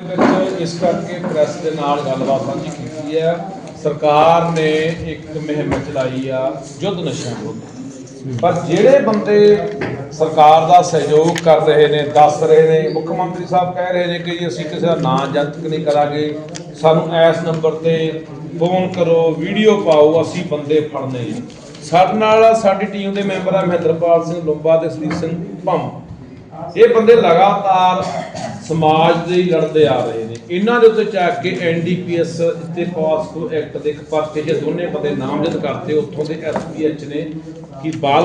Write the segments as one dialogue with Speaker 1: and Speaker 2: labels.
Speaker 1: ਵਿੱਚ ਇਸ ਕਰਕੇ ਪ੍ਰੈਸ ਦੇ ਨਾਲ ਗੱਲਬਾਤ ਸਾਂਝੀ ਕੀਤੀ ਹੈ। ਸਰਕਾਰ ਨੇ ਇੱਕ ਮੁਹਿੰਮ ਚਲਾਈ ਆ, ਯੁੱਧ ਨਸ਼ਿਆਂ ਵਿਰੁੱਧ। ਪਰ ਜਿਹੜੇ ਬੰਦੇ ਸਰਕਾਰ ਦਾ ਸਹਿਯੋਗ ਕਰ ਰਹੇ ਨੇ, ਦੱਸ ਰਹੇ ਨੇ, ਮੁੱਖ ਮੰਤਰੀ ਸਾਹਿਬ ਕਹਿ ਰਹੇ ਨੇ ਕਿ ਜੀ ਅਸੀਂ ਕਿਸੇ ਦਾ ਨਾਂ ਜਨਤਕ ਨਹੀਂ ਕਰਾਂਗੇ। ਸਾਨੂੰ ਇਸ ਨੰਬਰ ਤੇ ਫੋਨ ਕਰੋ ਵੀਡੀਓ ਪਾਓ, ਅਸੀਂ ਬੰਦੇ ਫੜਨੇ ਸਾਡੇ ਨਾਲ ਸਾਡੀ ਟੀਮ ਦੇ ਮੈਂਬਰ ਆ ਮਹਿੰਦਰਪਾਲ ਸਿੰਘ, ਲੰਬਾ ਤੇ ਸ੍ਰੀ ਸਿੰਘ ਭੰਮ। ਇਹ ਬੰਦੇ ਲਗਾਤਾਰ ਸਮਾਜ ਦੇ ਹੀ ਲੜਦੇ ਆ ਰਹੇ ਨੇ। ਇਹਨਾਂ ਦੇ ਉੱਤੇ ਚੱਕ ਕੇ ਐਨਡੀਪੀਐਸ ਤੇ ਪੋਸਕੋ ਐਕਟ ਦੇ ਇੱਕ ਪਰਚੇ 'ਚ ਦੋਨੇ ਬੰਦੇ ਨਾਮਜ਼ਦ ਕਰਤੇ ਉੱਥੋਂ ਦੇ ਐਸਪੀਐਚ ਨੇ ਕਿ ਬਾਲ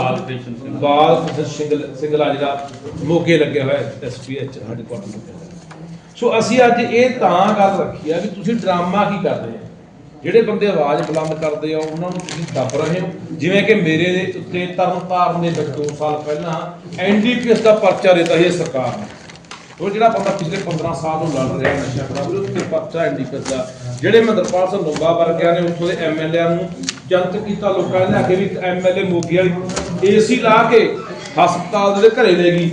Speaker 1: ਬਾਲ ਸਿੰਗਲ ਸਿੰਗਲਾ ਜਿਹੜਾ ਮੋਗੇ ਲੱਗਿਆ ਹੋਇਆ ਐਸਪੀਐਚ ਸਾਡੇ ਕੋਲ ਸੋ ਅਸੀਂ ਅੱਜ ਇਹ ਤਾਂ ਗੱਲ ਰੱਖੀ ਆ ਵੀ ਤੁਸੀਂ ਡਰਾਮਾ ਕੀ ਕਰਦੇ ਆ ਜਿਹੜੇ ਬੰਦੇ ਆਵਾਜ਼ ਬੁਲੰਦ ਕਰਦੇ ਆ ਉਹਨਾਂ ਨੂੰ ਤੁਸੀਂ ਦੱਬ ਰਹੇ ਹੋ। ਜਿਵੇਂ ਕਿ ਮੇਰੇ ਉੱਤੇ ਤਰਨਤਾਰਨ ਦੇ ਵਿੱਚ 2 ਸਾਲ ਪਹਿਲਾਂ ਐਨਡੀਪੀਐਸ ਦਾ ਪਰਚਾ ਦਿੱਤਾ ਸੀ ਸਰਕਾਰ ਨੇ। ਉਹ ਜਿਹੜਾ ਬੰਦਾ ਪਿਛਲੇ 15 ਸਾਲ ਤੋਂ ਲੜ ਰਿਹਾ ਨਸ਼ਾ ਖਿਲਾਫ, ਉਹਦੇ ਉੱਤੇ ਪਰਚਾ ਐਨਡੀਪੀਐਸ ਦਾ ਜਿਹੜੇ ਮਦਰਪਾਲ ਸਿੰਘ ਲੋਗਾ ਵਰਗਿਆਂ ਨੇ ਉੱਥੋਂ ਦੇ ਐਮਐਲਏ ਨੂੰ ਜਨਤਕ ਕੀਤਾ, ਲੋਕਾਂ ਨੇ ਲਿਆ ਕੇ ਵੀ ਐਮਐਲਏ ਮੋਗੀ ਵਾਲੀ ਏਸੀ ਲਾ ਕੇ ਹਸਪਤਾਲ ਦੇ ਘਰੇ ਲੈ ਗਈ।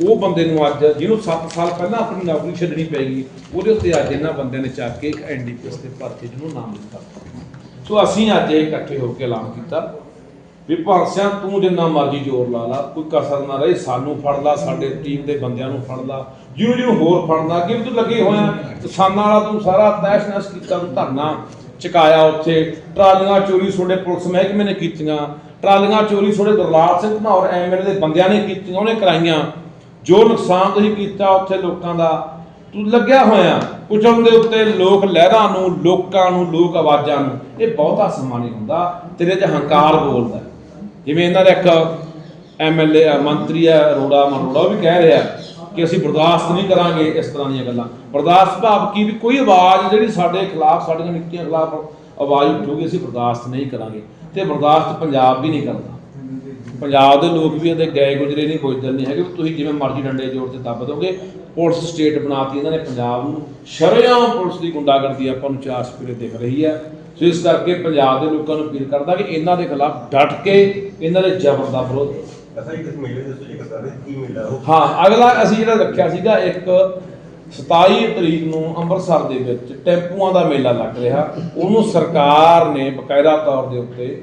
Speaker 1: ਉਹ ਬੰਦੇ ਨੂੰ ਅੱਜ, ਜਿਹਨੂੰ 7 ਸਾਲ ਪਹਿਲਾਂ ਆਪਣੀ ਨੌਕਰੀ ਛੱਡਣੀ ਪੈਗੀ ਉਹਦੇ ਉੱਤੇ ਅੱਜ ਇਹਨਾਂ ਬੰਦਿਆਂ ਨੇ ਚੱਕ ਕੇ ਇੱਕ ਐਨਡੀਪੀਐਸ ਦੇ ਪਰਚੇ ਜਿਹਨੂੰ ਨਾਮ ਦਿੱਤਾ। ਸੋ ਅਸੀਂ ਅੱਜ ਇਹ ਇਕੱਠੇ ਹੋ ਕੇ ਐਲਾਨ ਕੀਤਾ। ਵੀ ਭਾਂਸਿਆਂ ਤੂੰ ਜਿੰਨਾ ਮਰਜ਼ੀ ਜ਼ੋਰ ਲਾ ਲਾ, ਕੋਈ ਕਸਰ ਨਾ ਰਹੇ, ਸਾਨੂੰ ਫੜ ਲਾ, ਸਾਡੇ ਟੀਮ ਦੇ ਬੰਦਿਆਂ ਨੂੰ ਫੜ ਲਾ, ਜਿਉਂ ਜਿਹਨੂੰ ਹੋਰ ਫੜਨਾ ਕਿ ਤੂੰ ਲੱਗੇ ਹੋਇਆ, ਕਿਸਾਨਾਂ ਵਾਲਾ ਤੂੰ ਸਾਰਾ ਤੈਸ਼ ਨੈਸ਼ ਕੀਤਾ, ਤੂੰ ਧਰਨਾ ਚਕਾਇਆ ਉੱਥੇ, ਟਰਾਲੀਆਂ ਚੋਰੀ ਤੁਹਾਡੇ ਪੁਲਿਸ ਮਹਿਕਮੇ ਨੇ ਕੀਤੀਆਂ, ਟਰਾਲੀਆਂ ਚੋਰੀ ਤੁਹਾਡੇ ਗੁਰਲਾਲ ਸਿੰਘ ਘਨੌਰ ਐਮਐਲਏ ਦੇ ਬੰਦਿਆਂ ਨੇ ਕੀਤੀਆਂ, ਉਹਨੇ ਕਰਾਈਆਂ, ਜੋ ਨੁਕਸਾਨ ਤੁਸੀਂ ਕੀਤਾ ਉੱਥੇ ਲੋਕਾਂ ਦਾ, ਤੂੰ ਲੱਗਿਆ ਹੋਇਆ ਕੁਚਲ ਦੇ ਉੱਤੇ ਲੋਕ ਲਹਿਰਾਂ ਨੂੰ, ਲੋਕਾਂ ਨੂੰ, ਲੋਕ ਆਵਾਜ਼ਾਂ ਨੂੰ, ਇਹ ਬਹੁਤਾ ਸਮਾਂ ਹੁੰਦਾ, ਤੇਰੇ 'ਚ ਹੰਕਾਰ ਬੋਲਦਾ ਜਿਵੇਂ ਇਹਨਾਂ ਦਾ ਇੱਕ ਐਮਐਲਏ ਮੰਤਰੀ ਹੈ ਅਰੋੜਾ ਮਰੋੜਾ ਉਹ ਵੀ ਕਹਿ ਰਿਹਾ ਕਿ ਅਸੀਂ ਬਰਦਾਸ਼ਤ ਨਹੀਂ ਕਰਾਂਗੇ ਇਸ ਤਰ੍ਹਾਂ ਦੀਆਂ ਗੱਲਾਂ। ਬਰਦਾਸ਼ਤ ਭਾਵ ਕੀ? ਵੀ ਕੋਈ ਆਵਾਜ਼ ਜਿਹੜੀ ਸਾਡੇ ਖਿਲਾਫ ਸਾਡੀਆਂ ਨੀਤੀਆਂ ਖਿਲਾਫ ਆਵਾਜ਼ ਉੱਠੂਗੀ, ਅਸੀਂ ਬਰਦਾਸ਼ਤ ਨਹੀਂ ਕਰਾਂਗੇ। ਤੇ ਬਰਦਾਸ਼ਤ ਪੰਜਾਬ ਵੀ ਨਹੀਂ ਕਰਦਾ। ਪੰਜਾਬ ਦੇ ਲੋਕ ਵੀ ਇਹਦੇ ਗਏ ਗੁਜਰੇ ਨਹੀਂ ਬੁੱਝਦੇ ਨਹੀਂ ਹੈਗੇ। ਵੀ ਤੁਸੀਂ ਜਿਵੇਂ ਮਰਜ਼ੀ ਡੰਡੇ ਜੋੜ ਤੇ ਦੱਬ ਦੋਗੇ, ਪੁਲਿਸ ਸਟੇਟ ਬਣਾਤੀ ਇਹਨਾਂ ਨੇ, ਪੰਜਾਬ ਨੂੰ। ਸ਼ਰੇਆਮ ਪੁਲਿਸ ਦੀ ਗੁੰਡਾਗਰਦੀ ਆਪਾਂ ਨੂੰ ਚਾਰ ਸਪੀਰੇ ਦਿਖ ਰਹੀ ਹੈ। ਸੋ ਇਸ ਕਰਕੇ ਪੰਜਾਬ ਦੇ ਲੋਕਾਂ ਨੂੰ ਅਪੀਲ ਕਰਦਾ ਕਿ ਇਹਨਾਂ ਦੇ ਖਿਲਾਫ ਡਟ ਕੇ ਇਹਨਾਂ ਦੇ ਜ਼ਬਰ ਦਾ ਵਿਰੋਧ ਕਰੋ।
Speaker 2: ਅਸਾਂ ਇੱਕ ਮੇਲੇ ਦੇ ਸੁਝੇ ਕਰਦਾ ਨੇ ਕੀ ਮੇਲਾ ਉਹ?
Speaker 1: ਹਾਂ ਅਗਲਾ ਅਸੀਂ ਜਿਹੜਾ ਰੱਖਿਆ ਸੀਗਾ ਇੱਕ 27 ਤਰੀਕ ਨੂੰ ਅੰਮ੍ਰਿਤਸਰ ਦੇ ਵਿੱਚ ਟੈਂਪੂਆਂ ਦਾ ਮੇਲਾ ਲੱਗ ਰਿਹਾ। ਉਹਨੂੰ ਸਰਕਾਰ ਨੇ ਬਕਾਇਦਾ ਤੌਰ ਦੇ ਉੱਤੇ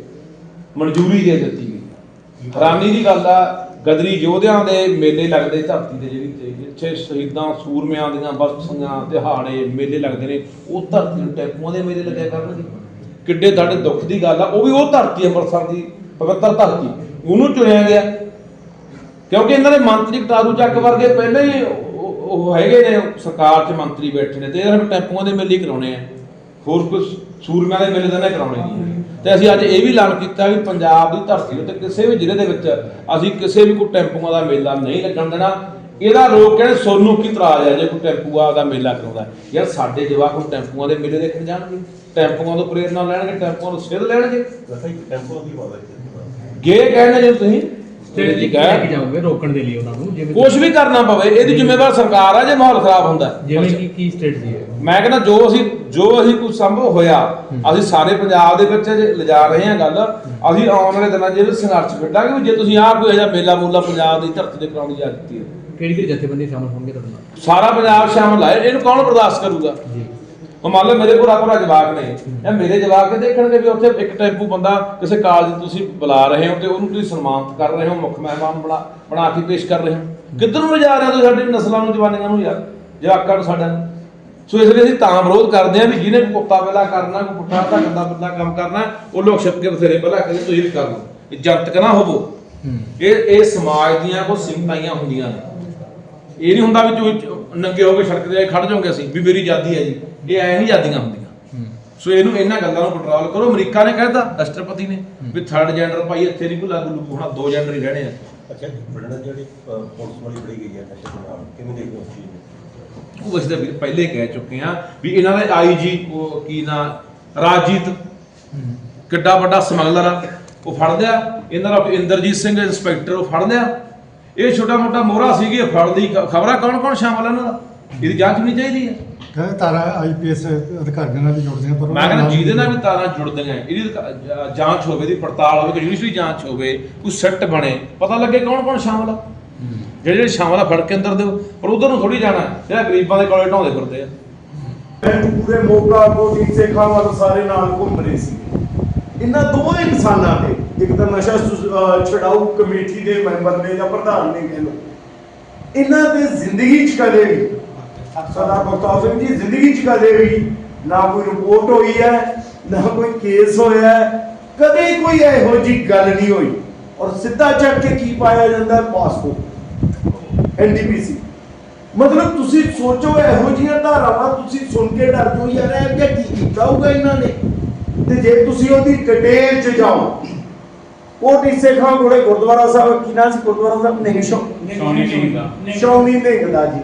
Speaker 1: ਮਨਜ਼ੂਰੀ ਦੇ ਦਿੱਤੀ ਗਈ ਹੈਰਾਨੀ ਦੀ ਗੱਲ ਆ ਗਦਰੀ ਯੋਧਿਆਂ ਦੇ ਮੇਲੇ ਲੱਗਦੇ ਧਰਤੀ ਤੇ ਜਿਹੜੀ ਤੇ ਜਿੱਥੇ ਸ਼ਹੀਦਾਂ ਸੂਰਮਿਆਂ ਦੀਆਂ ਬਸਤੀਆਂ ਦਿਹਾੜੇ ਮੇਲੇ ਲੱਗਦੇ ਨੇ ਉਹ ਧਰਤੀ ਨੂੰ ਟੈਂਪੂਆਂ ਦੇ ਮੇਲੇ ਲੱਗਿਆ ਕਰਨਗੇ। ਕਿੱਡੇ ਤੁਹਾਡੇ ਦੁੱਖ ਦੀ ਗੱਲ ਆ, ਉਹ ਵੀ ਉਹ ਧਰਤੀ ਅੰਮ੍ਰਿਤਸਰ ਦੀ, ਪਵਿੱਤਰ ਧਰਤੀ। ਉਹਨੂੰ ਚੁਣਿਆ ਗਿਆ। ਕਿਉਂਕਿ ਇਹਨਾਂ ਦੇ ਮੰਤਰੀ ਕਟਾਰੂ ਚੱਕ ਵਰਗੇ ਪਹਿਲਾਂ ਹੀ ਉਹ ਹੈਗੇ ਨੇ, ਸਰਕਾਰ 'ਚ ਮੰਤਰੀ ਬੈਠੇ ਨੇ, ਤੇ ਇਹਨਾਂ ਨੂੰ ਟੈਂਪੂਆਂ ਦੇ ਮੇਲੇ ਕਰਾਉਣੇ ਆ। ਹੋਰ ਕੁਝ ਸੂਰਮਿਆਂ ਦੇ ਮੇਲੇ ਤਾਂ ਨਹੀਂ ਕਰਾਉਣੇ ਨਹੀਂ ਤੇ ਅਸੀਂ ਅੱਜ ਇਹ ਵੀ ਐਲਾਨ ਕੀਤਾ ਵੀ ਪੰਜਾਬ ਦੀ ਧਰਤੀ ਉੱਤੇ ਕਿਸੇ ਵੀ ਜ਼ਿਲ੍ਹੇ ਦੇ ਵਿੱਚ ਅਸੀਂ ਕਿਸੇ ਵੀ ਕੋਈ ਟੈਂਪੂਆਂ ਦਾ ਮੇਲਾ ਨਹੀਂ ਲੱਗਣ ਦੇਣਾ। ਇਹਦਾ ਲੋਕ ਕਹਿੰਦੇ ਸੋਨੂੰ ਕੀ ਇਤਰਾਜ਼ ਹੈ? ਜੇ ਕੋਈ ਟੈਂਪੂਆ ਦਾ ਮੇਲਾ ਕਰਾਉਂਦਾ ਯਾਰ ਸਾਡੇ ਜਵਾਕ ਹੁਣ ਟੈਂਪੂਆਂ ਦੇ ਮੇਲੇ ਦੇਖਣ ਜਾਣਗੇ। ਟੈਂਪੂਆਂ ਤੋਂ ਪ੍ਰੇਰਨਾ ਲੈਣਗੇ ਟੈਂਪੂਆਂ ਤੋਂ ਸਿੱਧ ਲੈਣਗੇ।
Speaker 2: ਦੀ ਵਾਦਾ
Speaker 1: ਗੇ ਕਹਿੰਦੇ ਜੇ ਤੁਸੀਂ?
Speaker 3: ਜੀ ਕਹਿ ਕੇ ਜਾਓਗੇ ਰੋਕਣ ਦੇ ਲਈ ਉਹਨਾਂ ਨੂੰ ਜਿਵੇਂ
Speaker 1: ਕੁਝ ਵੀ ਕਰਨਾ ਪਵੇ ਇਹਦੀ ਜ਼ਿੰਮੇਵਾਰ ਸਰਕਾਰ ਆ ਜੇ ਮਾਹੌਲ ਖਰਾਬ ਹੁੰਦਾ।
Speaker 3: ਜਿਵੇਂ ਕਿ ਕੀ ਸਟ੍ਰੈਟਜੀ ਹੈ?
Speaker 1: ਮੈਂ ਕਹਿੰਦਾ ਜੋ ਅਸੀਂ ਜੋ ਅਸੀਂ ਕੁਝ ਸੰਭਵ ਹੋਇਆ ਅਸੀਂ ਸਾਰੇ ਪੰਜਾਬ ਦੇ ਵਿੱਚ ਜੇ ਲਿਜਾ ਰਹੇ ਹਾਂ ਗੱਲ ਅਸੀਂ ਆਉਣ ਵਾਲੇ ਦਿਨਾਂ 'ਚ ਇਹ ਸੰਘਰਸ਼ ਵੀ ਜੇ ਤੁਸੀਂ ਆਹ ਕੋਈ ਇਹਦਾ ਮੇਲਾ ਮੂਲਾ ਪੰਜਾਬ ਦੀ ਧਰਤੀ ਤੇ ਕਰਾਉਣ ਦੀ ਦਿੱਤੀ ਹੈ।
Speaker 3: ਕਿਹੜੀ ਕਿਹੜੀ ਜਥੇਬੰਦੀ ਸ਼ਾਮਲ ਹੋਣਗੇ ਤੁਹਾਡੇ ਨਾਲ?
Speaker 1: ਸਾਰਾ ਪੰਜਾਬ ਸ਼ਾਮਲ ਹੈ ਇਹਨੂੰ ਕੌਣ ਬਰਦਾਸ਼ਤ ਕਰੂਗਾ?
Speaker 3: ਜੀ।
Speaker 1: ਉਹ ਮੰਨ ਲਓ ਮੇਰੇ ਕੋਲ ਆਪਣਾ ਜਵਾਕ ਨੇ ਇਹ ਮੇਰੇ ਜਵਾਕ ਇਹ ਦੇਖਣਗੇ ਵੀ ਉੱਥੇ ਇੱਕ ਟੈਂਪੂ ਬੰਦਾ ਕਿਸੇ ਕਾਲਜ ਤੁਸੀਂ ਬੁਲਾ ਰਹੇ ਹੋ ਤੇ ਉਹਨੂੰ ਤੁਸੀਂ ਸਨਮਾਨਿਤ ਕਰ ਰਹੇ ਹੋ ਮੁੱਖ ਮਹਿਮਾਨ ਬਣਾ ਬਣਾ ਕੇ ਪੇਸ਼ ਕਰ ਰਹੇ ਹੋ। ਕਿੱਧਰ ਨੂੰ ਲਿਜਾ ਰਹੇ ਹੋ ਤੁਸੀਂ ਸਾਡੀ ਨਸਲਾਂ ਨੂੰ ਜਵਾਨੀਆਂ ਨੂੰ ਯਾਰ? ਜਵਾਕਾਂ ਨੂੰ ਸਾਡਾ। ਸੋ ਇਸ ਲਈ ਅਸੀਂ ਤਾਂ ਵਿਰੋਧ ਕਰਦੇ ਹਾਂ ਵੀ ਜਿਹਨੇ ਕੁੱਤਾ ਵੇਲਾ ਕਰਨਾ ਕੋਈ ਪੁੱਠਾ ਧੱਕਦਾ ਬੰਦਾ ਕੰਮ ਕਰਨਾ ਉਹ ਲੋਕ ਛਿਪ ਕੇ ਬਥੇਰੇ ਪਹਿਲਾਂ ਕਹਿੰਦੇ ਤੁਸੀਂ ਵੀ ਕਰ ਲਓ। ਜਨਤਕ ਨਾ ਹੋਵੋ। ਇਹ ਇਹ ਸਮਾਜ ਦੀਆਂ ਕੋ ਸਿੰਮਤਾਈਆਂ ਹੁੰਦੀਆਂ ਨੇ। ਇਹ ਨਹੀਂ ਹੁੰਦਾ ਵੀ ਜੋ ਨੰਗੇ ਹੋ ਕੇ ਸੜਕ ਤੇ ਖੜ ਜਾਓਗੇ ਅਸੀਂ ਵੀ ਮੇਰੀ ਆਜ਼ਾਦੀ ਹੈ ਜੀ। ਇਹ ਐ ਨਹੀਂ ਆਜ਼ਾਦੀਆਂ ਹੁੰਦੀਆਂ। ਸੋ ਇਹਨੂੰ ਇਹਨਾਂ ਗੱਲਾਂ ਨੂੰ ਕੰਟਰੋਲ ਕਰੋ। ਅਮਰੀਕਾ ਨੇ ਕਹਿਤਾ ਰਾਸ਼ਟਰਪਤੀ ਨੇ ਵੀ ਥਰਡ ਜੈਂਡਰ ਭਾਈ ਇੱਥੇ ਨਹੀਂ ਕੋਈ ਲਾਗੂ ਹੋਣਾ ਦੋ ਜੈਂਡਰ ਹੀ ਰਹਿਣੇ ਆ।
Speaker 2: ਅੱਛਾ ਬੜਨਾ ਜਿਹੜੀ ਪੁਲਿਸ ਵਾਲੀ ਬੜੀ ਗਈ ਹੈ ਕਿਵੇਂ ਦੇਖਦੇ ਹੋ ਉਸ ਚੀਜ਼ ਨੂੰ?
Speaker 1: ਉਹ ਅਸੀਂ ਤਾਂ ਪਹਿਲੇ ਕਹਿ ਚੁੱਕੇ ਆ ਵੀ ਇਹਨਾਂ ਦੇ ਆਈਜੀ ਉਹ ਕੀ ਨਾ ਰਾਜੀਤ
Speaker 3: ਹੂੰ।
Speaker 1: ਕਿੱਡਾ ਵੱਡਾ ਸਮਗਲਰ ਆ ਉਹ ਫੜ ਲਿਆ। ਇਹਨਾਂ ਦਾ ਇੰਦਰਜੀਤ ਸਿੰਘ ਇੰਸਪੈਕਟਰ ਉਹ ਫੜ ਲਿਆ। ਇਹ ਛੋਟਾ ਮੋਟਾ ਮੋਹਰਾ ਸੀਗੀ ਇਹ ਫੜ ਲਈ ਖਬਰਾਂ ਕੌਣ ਕੌਣ ਸ਼ਾਮਲ ਆ ਇਹਨਾਂ ਦਾ? ਇਹਦੀ ਜਾਂਚ ਹੋਣੀ ਚਾਹੀਦੀ ਹੈ
Speaker 4: ਕਹਿੰਦੇ ਤਾਰਾ ਆਈਪੀਐਸ ਅਧਿਕਾਰੀਆਂ ਨਾਲ ਵੀ ਜੁੜਦੇ ਆ ਪਰ
Speaker 1: ਮੈਂ ਕਹਿੰਦਾ ਜਿਹਦੇ ਨਾਲ ਵੀ ਤਾਰਾਂ ਜੁੜਦੀਆਂ ਇਹਦੀ ਜਾਂਚ ਹੋਵੇ ਦੀ ਪੜਤਾਲ ਹੋਵੇ ਕੋਈ ਜੁਡੀਸ਼ਰੀ ਜਾਂਚ ਹੋਵੇ ਕੋਈ ਸੈੱਟ ਬਣੇ ਪਤਾ ਲੱਗੇ ਕੌਣ ਕੌਣ ਸ਼ਾਮਲ ਆ। ਜਿਹੜੇ ਜਿਹੜੇ ਸ਼ਾਮਾਂ ਦਾ ਫੜ ਕੇ ਅੰਦਰ ਦਿਓ ਪਰ ਉਧਰ ਨੂੰ ਥੋੜੀ ਜਾਣਾ ਜਿਹੜਾ ਗਰੀਬਾਂ ਦੇ ਕੋਲੇ ਢਾਉਂਦੇ ਫਿਰਦੇ ਆ।
Speaker 5: ਪੂਰੇ ਮੋਗਾ ਕੋਟੀ ਸੇਖਾਂ ਵੱਲ ਸਾਰੇ ਨਾਲ ਘੁੰਮ ਰਹੇ ਸੀ। ਇਹਨਾਂ ਦੋਵੇਂ ਇਨਸਾਨਾਂ ਤੇ। ਇੱਕ ਤਾਂ ਨਸ਼ਾ ਸੁ- ਛਡਾਊ ਕਮੇਟੀ ਦੇ ਮੈਂਬਰ ਨੇ ਜਾਂ ਪ੍ਰਧਾਨ ਨੇ ਕਹਿ ਲਓ ਇਹਨਾਂ ਦੇ ਜ਼ਿੰਦਗੀ 'ਚ ਕਦੇ ਵੀ ਸਰਦਾਰ ਬਖਤਾਵਰ ਸਿੰਘ ਜੀ, ਜ਼ਿੰਦਗੀ 'ਚ ਕਦੇ ਵੀ ਨਾ ਕੋਈ ਰਿਪੋਰਟ ਹੋਈ ਹੈ, ਨਾ ਕੋਈ ਕੇਸ ਹੋਇਆ ਕਦੇ ਕੋਈ ਇਹੋ ਜੀ ਗੱਲ ਨਹੀਂ ਹੋਈ। ਔਰ ਸਿੱਧਾ ਚੱਕ ਕੇ ਕੀ ਪਾਇਆ ਜਾਂਦਾ ਹੈ? ਪਾਸਪੋਰਟ। ਐਨਡੀਪੀਸੀ ਮਤਲਬ ਤੁਸੀਂ ਸੋਚੋ ਇਹੋ ਜਿਹੀਆਂ ਧਾਰਾਵਾਂ ਤੁਸੀਂ ਸੁਣ ਕੇ ਡਰ ਜਾਓ ਯਾਰ ਇਹ ਅੱਗੇ ਕੀ ਕੀਤਾ ਹੋਊਗਾ ਇਹਨਾਂ ਨੇ? ਤੇ ਜੇ ਤੁਸੀਂ ਉਹਦੀ ਡਿਟੇਲ 'ਚ ਜਾਓ ਉਹ ਟੀਸੇ ਖਾਂ ਕੋਲੇ ਗੁਰਦੁਆਰਾ ਸਾਹਿਬ ਕੀ ਸੀ ਗੁਰਦੁਆਰਾ ਸਾਹਿਬ? ਨਹੀਂ ਸ਼ੋ
Speaker 6: ਸੋਨੀ ਸਿੰਘ ਦਾ।
Speaker 5: ਸ਼ੌਮੀ ਦੇਖਦਾ ਜੀ।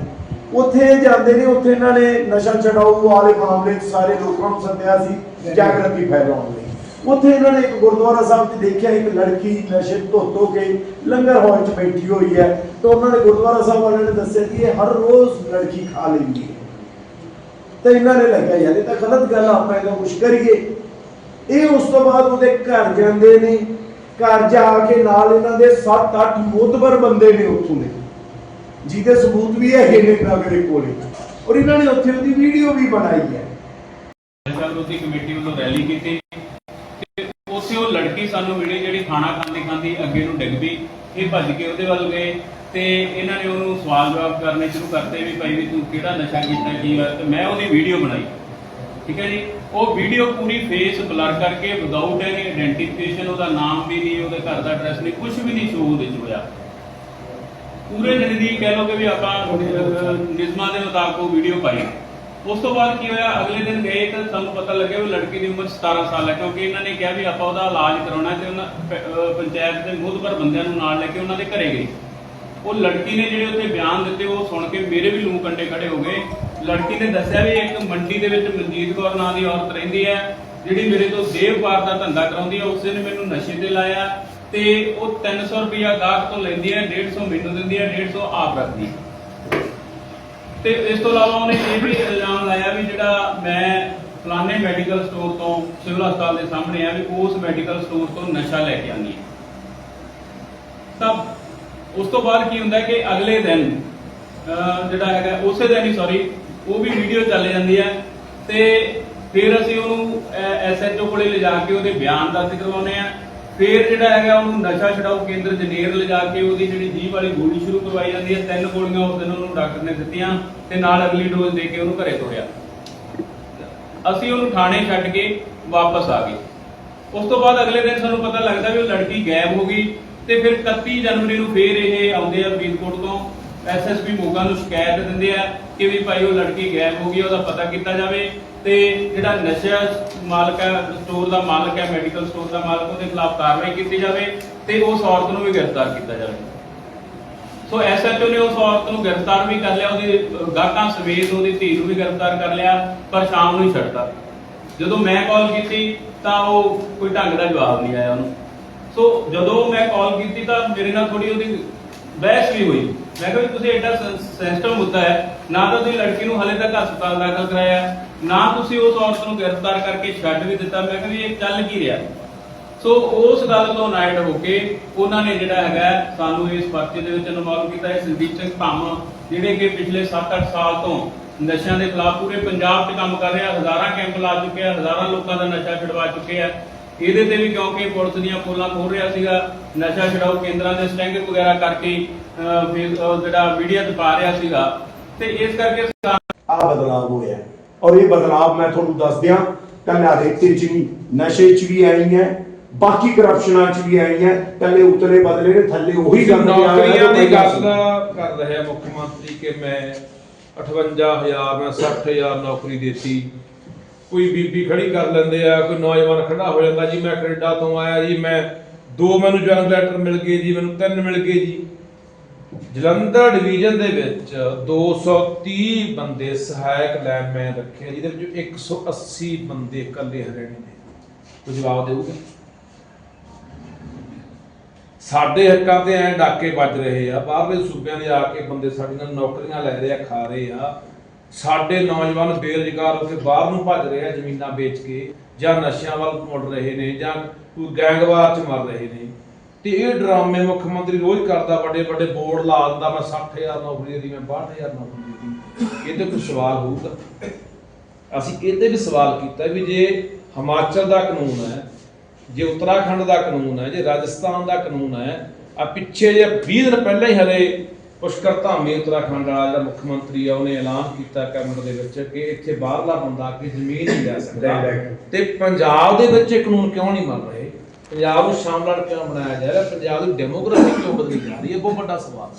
Speaker 5: ਉੱਥੇ ਜਾਂਦੇ ਨੇ ਉੱਥੇ ਇਹਨਾਂ ਨੇ ਨਸ਼ਾ ਛਡਾਊ ਵਾਲੇ ਮਾਮਲੇ 'ਚ ਸਾਰੇ ਲੋਕਾਂ ਨੂੰ ਸੱਦਿਆ ਸੀ ਜਾਗਰਤੀ ਫੈਲਾਉਣ ਲਈ। ਉੱਥੇ ਇਹਨਾਂ ਨੇ ਇੱਕ ਗੁਰਦੁਆਰਾ ਸਾਹਿਬ 'ਚ ਦੇਖਿਆ ਇੱਕ ਲੜਕੀ ਨਸ਼ੇ ਧੋ ਧੋ ਕੇ ਲੰਗਰ ਹਾਲ 'ਚ ਬੈਠੀ ਹੋਈ ਹੈ ਤਾਂ ਉਹਨਾਂ ਨੇ ਗੁਰਦੁਆਰਾ ਸਾਹਿਬ ਵਾਲਿਆਂ ਨੇ ਦੱਸਿਆ ਕਿ ਇਹ ਹਰ ਰੋਜ਼ ਲੜਕੀ ਖਾ ਲੈਂਦੀ ਹੈ। ਤੇ ਇਹਨਾਂ ਨੇ ਲੱਗਿਆ ਯਾਰ ਇਹ ਤਾਂ ਗਲਤ ਗੱਲ ਆਪਾਂ ਇਹਦਾ ਕੁਝ ਕਰੀਏ। ਇਹ ਉਸ ਤੋਂ ਬਾਅਦ ਉਹਦੇ ਘਰ ਜਾਂਦੇ ਨੇ। ਘਰ ਜਾ ਕੇ ਨਾਲ ਇਹਨਾਂ ਦੇ 7-8 ਮੋਤਬਰ ਬੰਦੇ ਨੇ ਉੱਥੋਂ ਦੇ। ਜਿਹਦੇ ਸਬੂਤ ਵੀ ਹੈਗੇ ਨੇ ਨਗਰੇ ਕੋਲੇ। ਔਰ ਇਹਨਾਂ ਨੇ ਉੱਥੇ ਉਹਦੀ ਵੀਡੀਓ ਵੀ ਬਣਾਈ ਹੈ।
Speaker 6: ਨਸ਼ਾ ਕਮੇਟੀ ਵੱਲੋਂ ਰੈਲੀ ਕੀਤੀ ਤੇ ਉੱਥੇ ਉਹ ਲੜਕੀ ਸਾਨੂੰ ਮਿਲੀ ਜਿਹੜੀ ਖਾਣਾ ਖਾਂਦੀ ਖਾਂਦੀ ਅੱਗੇ ਨੂੰ ਡਿੱਗ ਪਈ। ਇਹ ਭੱਜ ਕੇ ਉਹਦੇ ਵੱਲ ਗਏ ਤੇ ਇਹਨਾਂ ਨੇ ਉਹਨੂੰ ਸਵਾਲ ਜਵਾਬ ਕਰਨੇ ਸ਼ੁਰੂ ਕਰਤੇ ਵੀ ਭਾਈ ਵੀ ਤੂੰ ਕਿਹੜਾ ਨਸ਼ਾ ਕੀਤਾ, ਕੀ ਹੋਇਆ ਤੇ ਮੈਂ ਉਹਦੀ ਵੀਡੀਓ ਬਣਾਈ। ਠੀਕ ਹੈ ਜੀ? ਉਹ ਵੀਡੀਓ ਪੂਰੀ ਫੇਸ ਬਲਰ ਕਰਕੇ ਵਿਦਆਊਟ ਐਨੀ ਆਇਡੈਂਟੀਫਿਕੇਸ਼ਨ ਉਹਦਾ ਨਾਮ ਵੀ ਨਹੀਂ, ਉਹਦੇ ਘਰ ਦਾ ਐਡਰੈਸ ਨਹੀਂ ਕੁਝ ਵੀ ਨਹੀਂ ਸ਼ੋ ਉਹਦੇ ਚ ਹੋਇਆ। ਪੂਰੇ ਦਿਨ ਦੀ ਕਹਿ ਲਓ ਕਿ ਵੀ ਆਪਾਂ ਨਿਯਮਾਂ ਦੇ ਮੁਤਾਬਕ ਉਹ ਵੀਡੀਓ ਪਾਈ। ਉਸ ਤੋਂ ਬਾਅਦ ਕੀ ਹੋਇਆ? ਅਗਲੇ ਦਿਨ ਗਏ ਤਾਂ ਸਾਨੂੰ ਪਤਾ ਲੱਗਿਆ ਵੀ ਲੜਕੀ ਦੀ ਉਮਰ 17 ਸਾਲ ਹੈ, ਕਿਉਂਕਿ ਇਹਨਾਂ ਨੇ ਕਿਹਾ ਵੀ ਆਪਾਂ ਉਹਦਾ ਇਲਾਜ ਕਰਾਉਣਾ ਤੇ ਉਹਨਾਂ ਪੰਚਾਇਤ ਦੇ ਮੁੱਦਬਰ ਬੰਦਿਆਂ ਨੂੰ ਨਾਲ ਲੈ ਕੇ ਉਹਨਾਂ ਦੇ ਘਰੇ ਗਏ। ਉਹ ਲੜਕੀ ਨੇ ਜਿਹੜੇ ਉੱਥੇ ਬਿਆਨ ਦਿੱਤੇ, ਉਹ ਸੁਣ ਕੇ ਮੇਰੇ ਵੀ ਲੂੰ ਕੰਡੇ ਖੜੇ ਹੋ ਗਏ। ਲੜਕੀ ਨੇ ਦੱਸਿਆ ਵੀ ਇੱਕ ਮੰਡੀ ਦੇ ਵਿੱਚ ਮਨਜੀਤ ਕੌਰ ਨਾਂ ਦੀ ਔਰਤ ਰਹਿੰਦੀ ਹੈ ਜਿਹੜੀ ਮੇਰੇ ਤੋਂ ਦੇਹ ਦਾ ਧੰਦਾ ਕਰਾਉਂਦੀ ਹੈ ਉਸੇ ਨੇ ਮੈਨੂੰ ਨਸ਼ੇ ਤੇ ਲਾਇਆ ਤੇ ਉਹ 300 ਰੁਪਇਆ ਗਾਹਕ ਤੋਂ ਲੈਂਦੀ ਹੈ 150 ਮੈਨੂੰ ਦਿੰਦੀ ਹੈ 150 ਆਪ ਰੱਖਦੀ ਤੇ ਇਸ ਤੋਂ ਇਲਾਵਾ ਉਹਨੇ ਇਹ ਵੀ ਇਲਜ਼ਾਮ ਲਾਇਆ ਵੀ ਜਿਹੜਾ ਮੈਂ ਫਲਾਣੇ ਮੈਡੀਕਲ ਸਟੋਰ ਤੋਂ ਸਿਵਲ ਹਸਪਤਾਲ ਦੇ ਸਾਹਮਣੇ ਆ ਵੀ ਉਸ ਮੈਡੀਕਲ ਸਟੋਰ ਤੋਂ ਨਸ਼ਾ ਲੈ ਕੇ ਆਉਂਦੀ ਹੈ। ਤਾਂ ਉਸ ਤੋਂ ਬਾਅਦ ਕੀ ਹੁੰਦਾ ਕਿ ਅਗਲੇ ਦਿਨ ਅਹ, ਜਿਹੜਾ ਹੈਗਾ ਉਸੇ ਦਿਨ ਹੀ ਸੌਰੀ ਉਹ ਵੀ ਵੀਡੀਓ ਚੱਲ ਜਾਂਦੀ ਹੈ ਤੇ ਫਿਰ ਅਸੀਂ ਉਹਨੂੰ ਐਸਐਚਓ ਕੋਲੇ ਲਿਜਾ ਕੇ ਉਹਦੇ ਬਿਆਨ ਦਰਜ ਕਰਵਾਉਂਦੇ ਆ ਫਿਰ ਜਿਹੜਾ ਹੈਗਾ ਉਹਨੂੰ ਨਸ਼ਾ ਛਡਾਊ ਕੇਂਦਰ ਜਨੇਰ ਲਿਜਾ ਕੇ ਉਹਦੀ ਜਿਹੜੀ ਜੀਭ ਵਾਲੀ ਗੋਲੀ ਸ਼ੁਰੂ ਕਰਵਾਈ ਜਾਂਦੀ ਹੈ। ਤਿੰਨ ਗੋਲੀਆਂ ਉਸ ਦਿਨ ਉਹਨੂੰ ਡਾਕਟਰ ਨੇ ਦਿੱਤੀਆਂ ਤੇ ਨਾਲ ਅਗਲੀ ਡੋਜ਼ ਦੇ ਕੇ ਉਹਨੂੰ ਘਰੇ ਤੋਰਿਆ ਅਸੀਂ ਉਹਨੂੰ ਥਾਣੇ ਛੱਡ ਕੇ ਵਾਪਸ ਆ ਗਏ। ਉਸ ਤੋਂ ਬਾਅਦ ਅਗਲੇ ਦਿਨ ਸਾਨੂੰ ਪਤਾ ਲੱਗਦਾ ਵੀ ਉਹ ਲੜਕੀ ਗਾਇਬ ਹੋ ਗਈ ਤੇ ਫਿਰ 31 ਜਨਵਰੀ ਨੂੰ ਫੇਰ ਇਹ ਆਉਂਦੇ ਆ ਫਰੀਦਕੋਟ ਤੋਂ। ਐਸਐਸਪੀ ਮੋਗਾ ਨੂੰ ਸ਼ਿਕਾਇਤ ਦਿੰਦੇ ਆ ਕਿ ਵੀ ਭਾਈ ਉਹ ਲੜਕੀ ਗਾਇਬ ਹੋ ਗਈ ਉਹਦਾ ਪਤਾ ਕੀਤਾ ਜਾਵੇ ਤੇ ਜਿਹੜਾ ਨਸ਼ਾ ਮਾਲਕ ਹੈ ਸਟੋਰ ਦਾ ਮਾਲਕ ਹੈ ਮੈਡੀਕਲ ਸਟੋਰ ਦਾ ਮਾਲਕ ਉਹਦੇ ਖਿਲਾਫ ਕਾਰਵਾਈ ਕੀਤੀ ਜਾਵੇ ਤੇ ਉਸ ਔਰਤ ਨੂੰ ਵੀ ਗ੍ਰਿਫਤਾਰ ਕੀਤਾ ਜਾਵੇ। ਸੋ ਐਸਐਚਓ ਨੇ ਉਸ ਔਰਤ ਨੂੰ ਗ੍ਰਿਫਤਾਰ ਵੀ ਕਰ ਲਿਆ ਉਹਦੇ ਅਹ, ਸਵੇਰ ਉਹਦੀ ਧੀ ਨੂੰ ਵੀ ਗ੍ਰਿਫਤਾਰ ਕਰ ਲਿਆ ਪਰ ਸ਼ਾਮ ਨੂੰ ਹੀ ਛੱਡਤਾ। ਜਦੋਂ ਮੈਂ ਕਾਲ ਕੀਤੀ ਤਾਂ ਉਹ ਕੋਈ ਢੰਗ ਦਾ ਜਵਾਬ ਨਹੀਂ ਆਇਆ ਉਹਨੂੰ। ਸੋ ਜਦੋਂ ਮੈਂ ਕਾਲ ਕੀਤੀ ਤਾਂ ਮੇਰੇ ਨਾਲ ਥੋੜੀ ਉਹਦੀ ਬਹਿਸ ਵੀ ਹੋਈ। ਮੈਂ ਕਿਹਾ ਵੀ ਤੁਸੀਂ ਐਡਾ ਸੈਂਸਿਟਿਵ ਮੁੱਦਾ ਹੈ। ਨਾ ਤਾਂ ਤੁਸੀਂ ਲੜਕੀ ਨੂੰ ਹਲੇ ਤੱਕ ਹਸਪਤਾਲ ਦਾਖਲ ਕਰਾਇਆ। ਨਾ ਤੁਸੀਂ ਉਸ ਔਰਤ ਨੂੰ ਗ੍ਰਿਫਤਾਰ ਕਰਕੇ ਛੱਡ ਵੀ ਦਿੱਤਾ। ਮੈਂ ਕਿਹਾ ਵੀ ਇਹ ਚੱਲ ਕੀ ਰਿਹਾ? ਸੋ ਉਸ ਗੱਲ ਤੋਂ ਨਾਇਟ ਹੋ ਕੇ ਉਹਨਾਂ ਨੇ ਜਿਹੜਾ ਹੈਗਾ ਸਾਨੂੰ ਇਸ ਪਰਚੇ ਦੇ ਵਿੱਚ ਇਨਵੋਲਵ ਕੀਤਾ। ਹੈ ਸੰਦੀਪ ਸਿੰਘ ਧੰਮ ਜਿਹੜੇ ਕਿ ਪਿਛਲੇ 7-8 ਸਾਲ ਤੋਂ ਨਸ਼ਿਆਂ ਦੇ ਖਿਲਾਫ ਪੂਰੇ ਪੰਜਾਬ 'ਚ ਕੰਮ ਕਰ ਰਿਹਾ, ਹਜ਼ਾਰਾਂ ਕੈਂਪ ਲਾ ਚੁੱਕੇ ਆ ਹਜ਼ਾਰਾਂ ਲੋਕਾਂ ਦਾ ਨਸ਼ਾ ਛਡਵਾ ਚੁੱਕੇ ਆ। ਇਹਦੇ ਤੇ ਵੀ ਕਿਉਂਕਿ ਪੁਲਿਸ ਦੀਆਂ ਪੋਲਾਂ ਖੋਲ ਰਿਹਾ ਸੀਗਾ ਨਸ਼ਾ ਛਡਾਊ ਕੇਂਦਰਾਂ ਦੇ ਸਟੈਂਗ ਵਗੈਰਾ ਕਰਕੇ ਜਿਹੜਾ ਮੀਡੀਆ ਪਾ ਰਿਹਾ ਸੀਗਾ ਤੇ ਇਸ ਕਰਕੇ
Speaker 5: ਆ ਬਦਲਾਅ ਹੋਇਆ ਹੈ। ਔਰ ਇਹ ਬਦਲਾਅ ਮੈਂ ਤੁਹਾਨੂੰ ਦੱਸ ਦਿਆਂ ਰੇਤੇ ਚ ਨਹੀਂ ਨਸ਼ੇ ਚ ਵੀ ਆਈ ਹੈ ਬਾਕੀ ਕਰਪਸ਼ਨਾਂ ਚ ਵੀ ਆਈ ਹੈ ਕੱਲੇ ਉਤਲੇ ਬਦਲੇ ਨੇ ਥੱਲੇ ਉਹੀ ਗੱਲ
Speaker 1: ਨੌਕਰੀਆਂ ਦੀ ਗੱਲ ਕਰ ਰਿਹਾ ਮੁੱਖ ਮੰਤਰੀ ਕਿ ਮੈਂ 58000 ਮੈਂ 60000 ਨੌਕਰੀ ਦਿੱਤੀ ਕੋਈ ਬੀਬੀ ਖੜੀ ਕਰ ਲੈਂਦੇ ਆ, ਕੋਈ ਨੌਜਵਾਨ ਖੜਾ ਹੋ ਜਾਂਦਾ, ਜੀ ਮੈਂ ਕੈਨੇਡਾ ਤੋਂ ਆਇਆ ਜੀ, ਮੈਂ ਦੋ ਮੈਨੂੰ ਜਨਮ ਲੈਟਰ ਮਿਲ ਗਏ ਜੀ, ਮੈਨੂੰ ਤਿੰਨ ਮਿਲ ਗਏ ਜੀ। ਜਲੰਧਰ ਡਿਵੀਜ਼ਨ ਦੇ ਵਿੱਚ 230 ਬੰਦੇ ਸਹਾਇਕ ਲਾਈਨਮੈਨ ਰੱਖੇ ਜਿਹਦੇ ਵਿੱਚੋਂ 180 ਬੰਦੇ ਇਕੱਲੇ ਹਰਿਆਣੇ ਨੇ। ਕੋਈ ਜਵਾਬ ਦੇਊਗਾ ਸਾਡੇ ਹੱਕਾਂ ਤੇ ਐ ਡਾਕੇ ਵੱਜ ਰਹੇ ਆ, ਬਾਹਰਲੇ ਸੂਬਿਆਂ ਦੇ ਆ ਕੇ ਬੰਦੇ ਸਾਡੀਆਂ ਨੌਕਰੀਆਂ ਲੈ ਰਹੇ ਆ, ਖਾ ਰਹੇ ਆ। ਸਾਡੇ ਨੌਜਵਾਨ ਬੇਰੁਜ਼ਗਾਰ ਉੱਥੇ ਬਾਹਰ ਨੂੰ ਭੱਜ ਰਹੇ ਆ ਜ਼ਮੀਨਾਂ ਵੇਚ ਕੇ, ਜਾਂ ਨਸ਼ਿਆਂ ਵੱਲ ਮੁੜ ਰਹੇ ਨੇ, ਜਾਂ ਕੋਈ ਗੈਂਗਵਾਰ ਚ ਮਰ ਰਹੇ ਨੇ। ਤੇ ਇਹ ਡਰਾਮੇ ਮੁੱਖ ਮੰਤਰੀ ਰੋਜ਼ ਕਰਦਾ, ਵੱਡੇ ਵੱਡੇ ਬੋਰਡ ਲਾ ਦਿੰਦਾ, ਮੈਂ 60000 ਨੌਕਰੀ ਦੀ, ਮੈਂ 62000 ਨੌਕਰੀ ਦੀ। ਇਹਦੇ ਕੋਈ ਸਵਾਲ ਹੋਊਗਾ। ਅਸੀਂ ਇਹਦੇ ਵੀ ਸਵਾਲ ਕੀਤਾ ਵੀ ਜੇ ਹਿਮਾਚਲ ਦਾ ਕਾਨੂੰਨ ਹੈ, ਜੇ ਉੱਤਰਾਖੰਡ ਦਾ ਕਾਨੂੰਨ ਹੈ, ਜੇ ਰਾਜਸਥਾਨ ਦਾ ਕਾਨੂੰਨ ਹੈ, ਆ ਪਿੱਛੇ ਜੇ 20 ਦਿਨ ਪਹਿਲਾਂ ਹੀ ਹਲੇ ਪੁਸ਼ਕਰ ਧਾਮੀ ਉੱਤਰਾਖੰਡ ਵਾਲਾ ਜਿਹੜਾ ਮੁੱਖ ਮੰਤਰੀ ਆ ਉਹਨੇ ਐਲਾਨ ਕੀਤਾ ਕੈਬਨਿਟ ਦੇ ਵਿੱਚ ਕਿ ਇੱਥੇ ਬਾਹਰਲਾ ਬੰਦਾ ਕੇ ਜ਼ਮੀਨ ਨਹੀਂ ਲੈ ਸਕਦਾ। ਤੇ ਪੰਜਾਬ ਦੇ ਵਿੱਚ ਇਹ ਕਾਨੂੰਨ ਕਿਉਂ ਨਹੀਂ ਮੰਨ ਰਹੇ? ਪੰਜਾਬ ਨੂੰ ਸ਼ਾਮਲਾਟ ਕਿਉਂ ਬਣਾਇਆ ਜਾ ਰਿਹਾ? ਪੰਜਾਬ ਦੀ ਡੈਮੋਗ੍ਰਾਫੀ ਕਿਉਂ ਬਦਲੀ ਜਾ ਰਹੀ ਹੈ? ਬਹੁਤ ਵੱਡਾ ਸਵਾਲ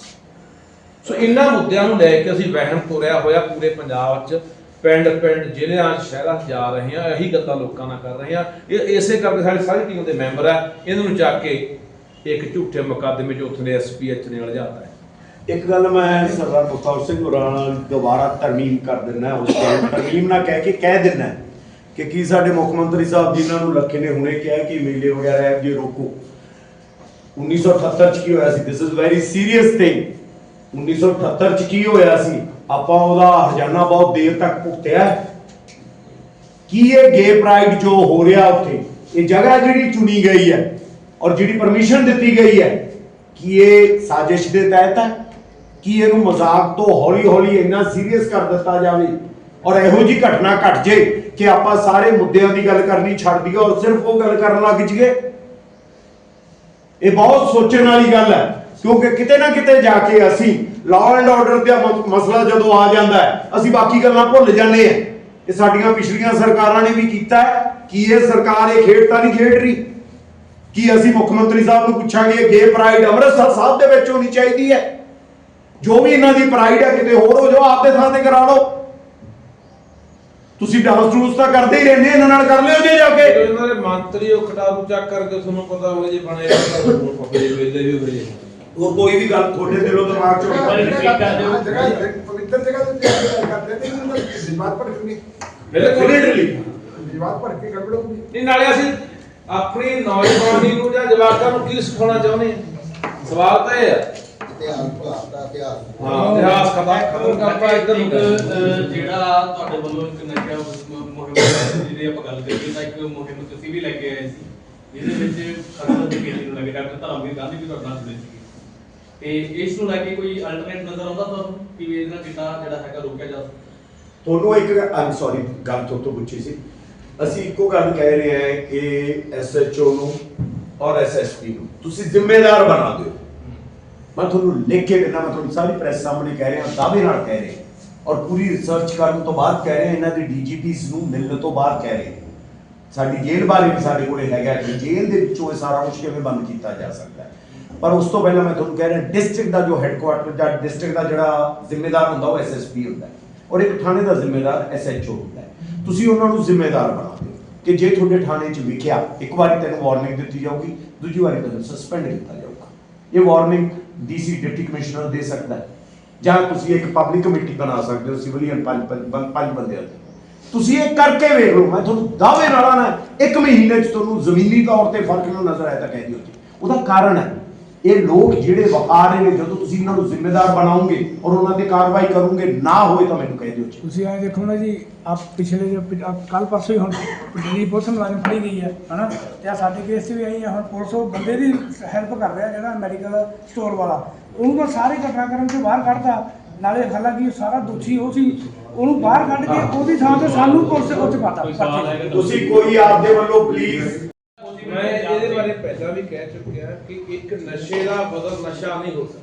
Speaker 1: ਸੋ ਇਹਨਾਂ ਮੁੱਦਿਆਂ ਨੂੰ ਲੈ ਕੇ ਅਸੀਂ ਵਹਿਮ ਤੋਰਿਆ ਹੋਇਆ ਪੂਰੇ ਪੰਜਾਬ 'ਚ। ਪਿੰਡ ਪਿੰਡ ਜ਼ਿਲ੍ਹਿਆਂ ਸ਼ਹਿਰਾਂ 'ਚ ਜਾ ਰਹੇ ਹਾਂ ਇਹੀ ਗੱਲਾਂ ਲੋਕਾਂ ਨਾਲ ਕਰ ਰਹੇ ਹਾਂ। ਇਹ ਇਸੇ ਕਰਕੇ ਸਾਡੀ ਸਾਰੀ ਟੀਮ ਦੇ ਮੈਂਬਰ ਆ ਇਹਨਾਂ ਨੂੰ ਚੱਕ ਕੇ ਇੱਕ ਝੂਠੇ ਮੁਕੱਦਮੇ 'ਚ ਉੱਥੇ ਦੇ ਐਸਪੀਐਚ ਨੇ ਉਲਝਾਤਾ
Speaker 5: ਇੱਕ ਗੱਲ ਮੈਂ ਸਰਦਾਰ ਬਖਤੌਰ ਸਿੰਘ ਹੋਰਾਂ ਨਾਲ ਦੁਬਾਰਾ ਤਰਮੀਮ ਕਰ ਦਿੰਦਾ ਉਸ ਟਾਈਮ ਤਰਮੀਮ ਨਾ ਕਹਿ ਕੇ ਕਹਿ ਦਿੰਦਾ ਕਿ ਕੀ ਸਾਡੇ ਮੁੱਖ ਮੰਤਰੀ ਸਾਹਿਬ ਜਿਨ੍ਹਾਂ ਨੂੰ ਲੱਖੇ ਨੇ ਹੁਣੇ ਕਿਹਾ ਕਿ ਮੇਲੇ ਵਗੈਰਾ ਹੈ ਜੇ ਰੋਕੋ। 1978 ਚ ਕੀ ਹੋਇਆ ਸੀ? This is very serious thing 1978 ਚ ਕੀ ਹੋਇਆ ਸੀ? ਆਪਾਂ ਉਹਦਾ ਹਰਜਾਨਾ ਬਹੁਤ ਦੇਰ ਤੱਕ ਭੁਗਤਿਆ ਕੀ ਇਹ ਗੇ ਪ੍ਰਾਈਡ ਜੋ ਹੋ ਰਿਹਾ ਉੱਥੇ, ਇਹ ਜਗ੍ਹਾ ਜਿਹੜੀ ਚੁਣੀ ਗਈ ਹੈ ਔਰ ਜਿਹੜੀ ਪਰਮਿਸ਼ਨ ਦਿੱਤੀ ਗਈ ਹੈ, ਕੀ ਇਹ ਸਾਜ਼ਿਸ਼ ਦੇ ਤਹਿਤ ਹੈ? ਕਿ ਇਹਨੂੰ ਮਜ਼ਾਕ ਤੋਂ ਹੌਲੀ ਹੌਲੀ ਇੰਨਾ ਸੀਰੀਅਸ ਕਰ ਦਿੱਤਾ ਜਾਵੇ ਔਰ ਇਹੋ ਜੀ ਘਟਨਾ ਘਟ ਜੇ ਕਿ ਆਪਾਂ ਸਾਰੇ ਮੁੱਦਿਆਂ ਦੀ ਗੱਲ ਕਰਨੀ ਛੱਡ ਦਈਏ ਔਰ ਸਿਰਫ ਉਹ ਗੱਲ ਕਰਨ ਲੱਗ ਜਾਈਏ। ਇਹ ਬਹੁਤ ਸੋਚਣ ਵਾਲੀ ਗੱਲ ਹੈ, ਕਿਉਂਕਿ ਕਿਤੇ ਨਾ ਕਿਤੇ ਜਾ ਕੇ ਅਸੀਂ ਲਾਅ ਐਂਡ ਆਰਡਰ ਦਾ ਮਸਲਾ ਜਦੋਂ ਆ ਜਾਂਦਾ ਹੈ, ਅਸੀਂ ਬਾਕੀ ਗੱਲਾਂ ਭੁੱਲ ਜਾਂਦੇ ਹਾਂ। ਇਹ ਸਾਡੀਆਂ ਪਿਛਲੀਆਂ ਸਰਕਾਰਾਂ ਨੇ ਵੀ ਕੀਤਾ ਕਿ ਇਹ ਸਰਕਾਰ ਇਹ ਖੇਡ ਤਾਂ ਨਹੀਂ ਖੇਡ ਰਹੀ। ਕੀ ਅਸੀਂ ਮੁੱਖ ਮੰਤਰੀ ਸਾਹਿਬ ਨੂੰ ਪੁੱਛਾਂਗੇ ਗੇ ਪ੍ਰਾਈਡ ਅੰਮ੍ਰਿਤਸਰ ਸਾਹਿਬ ਦੇ ਵਿੱਚ ਹੋਣੀ ਚਾਹੀਦੀ ਹੈ? ਜੋ ਵੀ ਇਹਨਾਂ ਦੀ ਪ੍ਰਾਈਡ ਹੈ ਕਿਤੇ ਹੋਰ ਹੋ ਜਾਓ ਆਪਦੇ ਥਾਂ ਤੇ ਕਰਾ ਲਓ। ਤੁਸੀਂ ਡਾਂਸ ਡੂਸ ਤਾਂ ਕਰਦੇ ਹੀ ਰਹਿੰਦੇ ਇਹਨਾਂ ਨਾਲ ਕਰ ਲਿਓ ਜੇ ਜਾ ਕੇ।
Speaker 1: ਇਹਨਾਂ ਦੇ ਮੰਤਰੀ ਉਹ ਖਟਾਰੂ ਚੱਕ ਕਰਕੇ ਤੁਹਾਨੂੰ ਪਤਾ ਹੋਵੇ ਜੇ ਬਣੇ ਪਕੜੇ ਵੇਲੇ ਵੀ ਹੋਏ
Speaker 5: ਉਹ ਕੋਈ ਵੀ ਗੱਲ ਤੁਹਾਡੇ ਦਿਲੋਂ ਦਿਮਾਗ ਚੋਂ
Speaker 7: ਪਵਿੱਤਰ ਜਗ੍ਹਾ ਤੇ ਕਰਦੇ ਤੇ ਇਹਨਾਂ ਦਾ ਜ਼ਿਮਾਤ ਪਰ ਕਿਉਂ ਨਹੀਂ
Speaker 1: ਬਿਲਕੁਲ
Speaker 7: ਜ਼ਿਮਾਤ ਪਰ ਕੀ ਗੱਲ ਬੜੋ
Speaker 1: ਨਹੀਂ ਨਾਲੇ ਅਸੀਂ ਆਪਣੀ ਨੌਜਵਾਨੀ ਨੂੰ ਜਾਂ ਜਵਾਨਾਂ ਨੂੰ ਕੀ ਸਿਖਾਉਣਾ ਚਾਹੁੰਦੇ ਆ ਸਵਾਲ ਤਾਂ ਇਹ ਆ।
Speaker 8: ਇਤਿਹਾਸ ਭੁਲਾਤਾ ਇਤਿਹਾਸ।
Speaker 1: ਹਾਂ ਇਤਿਹਾਸ ਖਤਮ ਖਤਮ ਕਰਤਾ ਇੱਧਰ ਨੂੰ
Speaker 3: ਇੱਕ, ਅਹ, ਜਿਹੜਾ ਤੁਹਾਡੇ ਵੱਲੋਂ ਇੱਕ ਨਸ਼ਾ ਮ- ਮੁਹਿੰਮ ਜਿਹਦੀ ਆਪਾਂ ਗੱਲ ਕਰੀਏ ਤਾਂ ਇੱਕ ਮੁਹਿੰਮ ਤੁਸੀਂ ਵੀ ਲੈ ਕੇ ਆਏ ਸੀ। ਜਿਹਦੇ ਵਿੱਚ ਖਤਮ ਦੀ ਖੇਤੀ ਨੂੰ ਲੈ ਕੇ ਡਾਕਟਰ ਧਰਮਵੀਰ ਗਾਂਧੀ ਵੀ ਤੁਹਾਡੇ ਨਾਲ ਜੁੜੇ ਸੀ ਤੇ ਇਸ ਨੂੰ ਲੈ ਕੇ ਕੋਈ ਅਲਟਰਨੇਟ ਨਜ਼ਰ ਆਉਂਦਾ ਤੁਹਾਨੂੰ ਕਿ ਵੀ ਇਹਦਾ ਕਿਤਾ ਜਿਹੜਾ ਹੈਗਾ ਰੋਕਿਆ ਜਾ ਸਕਦਾ
Speaker 5: ਤੁਹਾਨੂੰ ਇੱਕ ਆਮ ਸੌਰੀ ਗੱਲ ਤੋਂ ਤੋਂ ਪੁੱਛੀ ਸੀ। ਅਸੀਂ ਇੱਕੋ ਗੱਲ ਕਹਿ ਰਹੇ ਹਾਂ ਕਿ ਐਸਐਚਓ ਨੂੰ ਔਰ ਐਸਐਸਪੀ ਨੂੰ ਤੁਸੀਂ ਜ਼ਿੰਮੇਦਾਰ ਬਣਾ ਦਿਓ। ਮੈਂ ਤੁਹਾਨੂੰ ਲਿਖ ਕੇ ਦੇਣਾ ਮੈਂ ਤੁਹਾਨੂੰ ਸਾਰੀ ਪ੍ਰੈਸ ਸਾਹਮਣੇ ਕਹਿ ਰਿਹਾ, ਦਾਅਵੇ ਨਾਲ ਕਹਿ ਰਿਹਾ। ਔਰ ਪੂਰੀ ਰਿਸਰਚ ਕਰਨ ਤੋਂ ਬਾਅਦ ਕਹਿ ਰਿਹਾ, ਇਹਨਾਂ ਦੇ ਡੀਜੀਪੀਸ ਨੂੰ ਮਿਲਣ ਤੋਂ ਬਾਅਦ ਕਹਿ ਰਹੇ। ਸਾਡੀ ਜੇਲ੍ਹ ਬਾਰੇ ਵੀ ਸਾਡੇ ਕੋਲੇ ਹੈਗਾ ਕਿ ਜੇਲ੍ਹ ਦੇ ਵਿੱਚੋਂ ਇਹ ਸਾਰਾ ਕੁਝ ਕਿਵੇਂ ਬੰਦ ਕੀਤਾ ਜਾ ਸਕਦਾ ਹੈ। ਪਰ ਉਸ ਤੋਂ ਪਹਿਲਾਂ ਮੈਂ ਤੁਹਾਨੂੰ ਕਹਿ ਰਿਹਾ ਡਿਸਟ੍ਰਿਕਟ ਦਾ ਜੋ ਹੈੱਡਕੁਆਰਟਰ ਜਾਂ ਡਿਸਟ੍ਰਿਕਟ ਦਾ ਜਿਹੜਾ ਜ਼ਿੰਮੇਦਾਰ ਹੁੰਦਾ, ਉਹ ਐਸਐਸਪੀ ਹੁੰਦਾ ਹੈ। ਔਰ ਇੱਕ ਥਾਣੇ ਦਾ ਜ਼ਿੰਮੇਦਾਰ ਐਸਐਚਓ ਹੁੰਦਾ ਹੈ। ਤੁਸੀਂ ਉਹਨਾਂ ਨੂੰ ਜ਼ਿੰਮੇਦਾਰ ਬਣਾ ਦਿਓ ਕਿ ਜੇ ਤੁਹਾਡੇ ਥਾਣੇ 'ਚ ਵਿਖਿਆ, ਇੱਕ ਵਾਰੀ ਤੈਨੂੰ ਵਾਰਨਿੰਗ ਦਿੱਤੀ ਜਾਊਗੀ, ਦੂਜੀ ਵਾਰੀ ਤੈਨੂੰ ਸਸਪੈਂਡ ਕੀਤਾ ਜਾਊਗਾ। ਇਹ ਵਾਰਨਿੰਗ ਡੀਸੀ ਡਿਪਟੀ ਕਮਿਸ਼ਨਰ ਦੇ ਸਕਦਾ ਹੈ। ਜਾਂ ਤੁਸੀਂ ਇੱਕ ਪਬਲਿਕ ਕਮੇਟੀ ਬਣਾ ਸਕਦੇ ਹੋ ਸਿਵਲੀਅਨ ਪੰਜ ਪੰਜ ਬੰਦਿਆਂ ਦੀ। ਤੁਸੀਂ ਇਹ ਕਰਕੇ ਵੇਖ ਲਓ, ਮੈਂ ਤੁਹਾਨੂੰ ਦਾਅਵੇ ਨਾਲ ਨਾ ਇੱਕ ਮਹੀਨੇ 'ਚ ਤੁਹਾਨੂੰ ਜ਼ਮੀਨੀ ਤੌਰ ਤੇ ਫ਼ਰਕ ਨਾ ਨਜ਼ਰ ਆਇਆ ਤਾਂ ਕਹਿ ਦਿਓ ਜੀ। ਉਹਦਾ ਕਾਰਨ ਹੈ। ਇਹ ਲੋਕ ਜਿਹੜੇ ਰਹੇ ਨੇ ਜਦੋਂ ਤੁਸੀਂ ਇਹਨਾਂ ਨੂੰ ਜ਼ਿੰਮੇਦਾਰ ਬਣਾਓਗੇ ਔਰ ਉਹਨਾਂ ਤੇ ਕਾਰਵਾਈ ਕਰੋਗੇ ਨਾ ਹੋਏ ਤਾਂ ਮੈਨੂੰ ਕਹਿ ਦਿਓ ਜੀ।
Speaker 9: ਤੁਸੀਂ ਐਂ ਦੇਖੋ ਨਾ ਜੀ ਆਪ ਪਿਛਲੇ ਜੋ ਕੱਲ ਪਰਸੋਂ ਹੀ ਹੁਣ ਦਿੱਲੀ ਪੁਲਿਸ ਮੁਲਾਜ਼ਮ ਫੜੀ ਗਈ ਹੈ ਹਨਾ? ਤੇ ਆਹ ਸਾਡੇ ਕੇਸ 'ਚ ਵੀ ਆਈ ਹੈ ਹੁਣ ਪੁਲਿਸ ਉਹ ਬੰਦੇ ਦੀ ਹੈਲਪ ਕਰ ਰਿਹਾ ਜਿਹੜਾ ਮੈਡੀਕਲ ਸਟੋਰ ਵਾਲਾ। ਉਹਨੂੰ ਤਾਂ ਸਾਰੇ ਘਟਨਾਕ੍ਰਮ ਤੋਂ ਬਾਹਰ ਕੱਢਤਾ। ਨਾਲੇ ਹਾਲਾਂਕਿ ਸਾਰਾ ਦੋਸ਼ੀ ਉਹ ਸੀ ਉਹਨੂੰ ਬਾਹਰ ਕੱਢ ਕੇ ਉਹਦੀ ਥਾਂ ਤੇ ਸਾਨੂੰ ਪੁਲਿਸ ਉੱਚ ਪਾਤਾ।
Speaker 5: ਤੁਸੀਂ ਕੋਈ ਆਪਦੇ ਵੱਲੋਂ ਪਲੀਜ਼
Speaker 1: ਮੈਂ ਇਹਦੇ ਬਾਰੇ ਪਹਿਲਾਂ ਵੀ ਕਹਿ ਚੁੱਕਿਆ ਕਿ ਇੱਕ ਨਸ਼ੇ ਦਾ ਬਦਲ ਨਸ਼ਾ ਨਹੀਂ ਹੋ ਸਕਦਾ।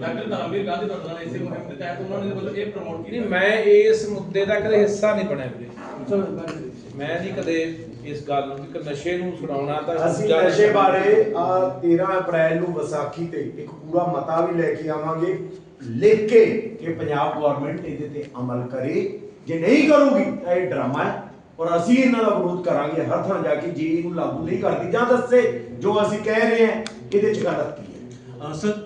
Speaker 3: ਡਾਕਟਰ ਧਰਮਵੀਰ ਗਾਂਧੀ ਤੁਹਾਡੇ ਨਾਲ ਇਸੇ ਮੁਹਿੰਮ ਦੇ ਤਹਿਤ ਉਹਨਾਂ ਨੇ ਵੱਲੋਂ ਇਹ ਪ੍ਰਮੋਟ
Speaker 1: ਨਹੀਂ
Speaker 3: ਕੀਤਾ
Speaker 1: ਮੈਂ ਇਸ ਮੁੱਦੇ ਦਾ ਕਦੇ ਹਿੱਸਾ ਨਹੀਂ ਬਣਿਆ ਵੀਰੇ। ਮੈਂ ਨਹੀਂ ਕਦੇ ਇਸ ਗੱਲ ਨੂੰ ਕਿ ਨਸ਼ੇ ਨੂੰ ਛੁਡਾਉਣਾ ਤਾਂ
Speaker 5: ਅਸੀਂ ਨਸ਼ੇ ਬਾਰੇ ਆ 13 ਅਪ੍ਰੈਲ ਨੂੰ ਵਿਸਾਖੀ ਤੇ ਇੱਕ ਪੂਰਾ ਮਤਾ ਵੀ ਲੈ ਕੇ ਆਵਾਂਗੇ। ਲਿਖ ਕੇ ਕਿ ਪੰਜਾਬ ਗਵਰਨਮੈਂਟ ਇਹਦੇ ਤੇ ਅਮਲ ਕਰੇ। ਜੇ ਨਹੀਂ ਕਰੂਗੀ ਤਾਂ ਇਹ ਡਰਾਮਾ ਹੈ। ਔਰ ਅਸੀਂ ਇਹਨਾਂ ਦਾ ਵਿਰੋਧ ਕਰਾਂਗੇ ਹਰ ਥਾਂ ਜਾ ਕੇ ਜੇ ਇਹਨੂੰ ਲਾਗੂ ਨਹੀਂ ਕਰਦੀ ਜਾਂ ਦੱਸੇ ਜੋ ਅਸੀਂ ਕਹਿ ਰਹੇ ਹਾਂ ਇਹਦੇ ਚ ਗਲਤ ਕੀ ਹੈ।
Speaker 2: ਸਰ